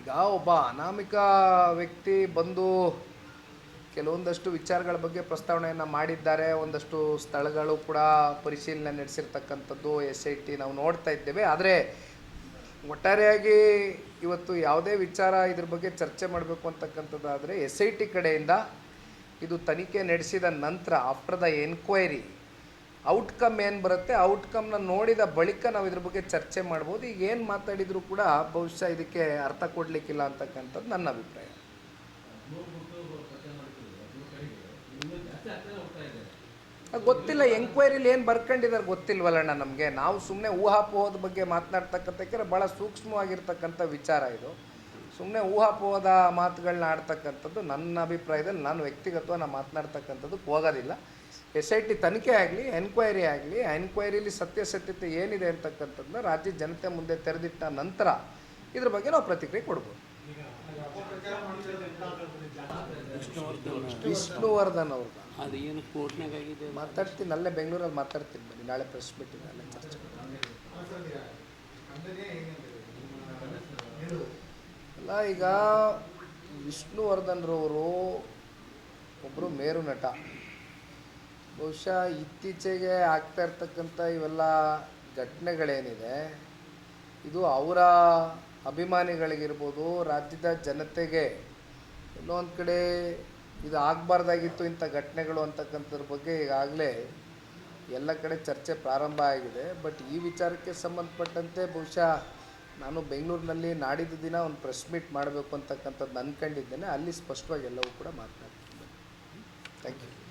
ಈಗ ಒಬ್ಬ ಅನಾಮಿಕ ವ್ಯಕ್ತಿ ಬಂದು ಕೆಲವೊಂದಷ್ಟು ವಿಚಾರಗಳ ಬಗ್ಗೆ ಪ್ರಸ್ತಾವನೆಯನ್ನು ಮಾಡಿದ್ದಾರೆ. ಒಂದಷ್ಟು ಸ್ಥಳಗಳು ಕೂಡ ಪರಿಶೀಲನೆ ನಡೆಸಿರ್ತಕ್ಕಂಥದ್ದು ಎಸ್ ಐ ಟಿ ನಾವು ನೋಡ್ತಾ ಇದ್ದೇವೆ. ಆದರೆ ಒಟ್ಟಾರೆಯಾಗಿ ಇವತ್ತು ಯಾವುದೇ ವಿಚಾರ ಇದ್ರ ಬಗ್ಗೆ ಚರ್ಚೆ ಮಾಡಬೇಕು ಅಂತಕ್ಕಂಥದ್ದಾದರೆ ಎಸ್ ಐ ಟಿ ಕಡೆಯಿಂದ ಇದು ತನಿಖೆ ನಡೆಸಿದ ನಂತರ ಆಫ್ಟರ್ ದ ಎನ್ಕ್ವೈರಿ ಔಟ್ಕಮ್ ಏನು ಬರುತ್ತೆ? ಔಟ್ಕಮ್ನ ನೋಡಿದ ಬಳಿಕ ನಾವು ಇದ್ರ ಬಗ್ಗೆ ಚರ್ಚೆ ಮಾಡ್ಬೋದು. ಈಗ ಏನು ಮಾತಾಡಿದರೂ ಕೂಡ ಬಹುಶಃ ಇದಕ್ಕೆ ಅರ್ಥ ಕೊಡಲಿಕ್ಕಿಲ್ಲ ಅಂತಕ್ಕಂಥದ್ದು ನನ್ನ ಅಭಿಪ್ರಾಯ. ಗೊತ್ತಿಲ್ಲ. ಎಂಕ್ವೈರಿಲಿ ಏನು ಬರ್ಕೊಂಡಿದ್ದಾರೆ ಗೊತ್ತಿಲ್ವಲ್ಲಣ್ಣ ನಮಗೆ. ನಾವು ಸುಮ್ಮನೆ ಊಹಾಪೋಹದ ಬಗ್ಗೆ ಮಾತನಾಡ್ತಕ್ಕಂಥಕ್ಕೆ ಭಾಳ ಸೂಕ್ಷ್ಮವಾಗಿರ್ತಕ್ಕಂಥ ವಿಚಾರ ಇದು. ಸುಮ್ಮನೆ ಊಹಾಪೋಹದ ಮಾತುಗಳನ್ನ ಆಡ್ತಕ್ಕಂಥದ್ದು ನನ್ನ ಅಭಿಪ್ರಾಯದಲ್ಲಿ, ನಾನು ವ್ಯಕ್ತಿಗತವಾಗಿ ನಾನು ಮಾತನಾಡ್ತಕ್ಕಂಥದ್ದಕ್ಕೆ ಹೋಗೋದಿಲ್ಲ. ಎಸ್ ಐ ಟಿ ತನಿಖೆ ಆಗಲಿ ಎನ್ಕ್ವೈರಿ ಆಗಲಿ ಎನ್ಕ್ವೈರಿಲಿ ಸತ್ಯಾಸತ್ಯತೆ ಏನಿದೆ ಅಂತಕ್ಕಂಥದ್ದನ್ನ ರಾಜ್ಯ ಜನತೆ ಮುಂದೆ ತೆರೆದಿಟ್ಟ ನಂತರ ಇದ್ರ ಬಗ್ಗೆ ನಾವು ಪ್ರತಿಕ್ರಿಯೆ ಕೊಡ್ಬೋದು. ವಿಷ್ಣುವರ್ಧನ್ ಅವ್ರದ್ದು. ಅದು ಏನು ಮಾತಾಡ್ತೀನಿ ಅಲ್ಲೇ ಬೆಂಗಳೂರಲ್ಲಿ ಮಾತಾಡ್ತೀನಿ ಬನ್ನಿ ನಾಳೆ ಪ್ರೆಸ್ ಮೀಟಿಂಗ್ ಅಲ್ಲೇ ಚರ್ಚೆ ಅಲ್ಲ ಈಗ ವಿಷ್ಣುವರ್ಧನ್ರವರು ಒಬ್ಬರು ಮೇರು ನಟ. ಬಹುಶಃ ಇತ್ತೀಚೆಗೆ ಆಗ್ತಾ ಇರ್ತಕ್ಕಂಥ ಇವೆಲ್ಲ ಘಟನೆಗಳೇನಿದೆ, ಇದು ಅವರ ಅಭಿಮಾನಿಗಳಿಗಿರ್ಬೋದು, ರಾಜ್ಯದ ಜನತೆಗೆ ಒಂದು ಕಡೆ ಇದು ಆಗಬಾರ್ದಾಗಿತ್ತು ಇಂಥ ಘಟನೆಗಳು ಅಂತಕ್ಕಂಥದ್ರ ಬಗ್ಗೆ ಈಗಾಗಲೇ ಎಲ್ಲ ಕಡೆ ಚರ್ಚೆ ಪ್ರಾರಂಭ ಆಗಿದೆ. ಬಟ್ ಈ ವಿಚಾರಕ್ಕೆ ಸಂಬಂಧಪಟ್ಟಂತೆ ಬಹುಶಃ ನಾನು ಬೆಂಗಳೂರಿನಲ್ಲಿ ನಾಡಿದ ದಿನ ಒಂದು ಪ್ರೆಸ್ ಮೀಟ್ ಮಾಡಬೇಕು ಅಂತಕ್ಕಂಥದ್ದು ಅಂದ್ಕೊಂಡಿದ್ದೇನೆ ಅಲ್ಲಿ ಸ್ಪಷ್ಟವಾಗಿ ಎಲ್ಲವೂ ಕೂಡ ಮಾತನಾಡ್ತೀನಿ. Thank you.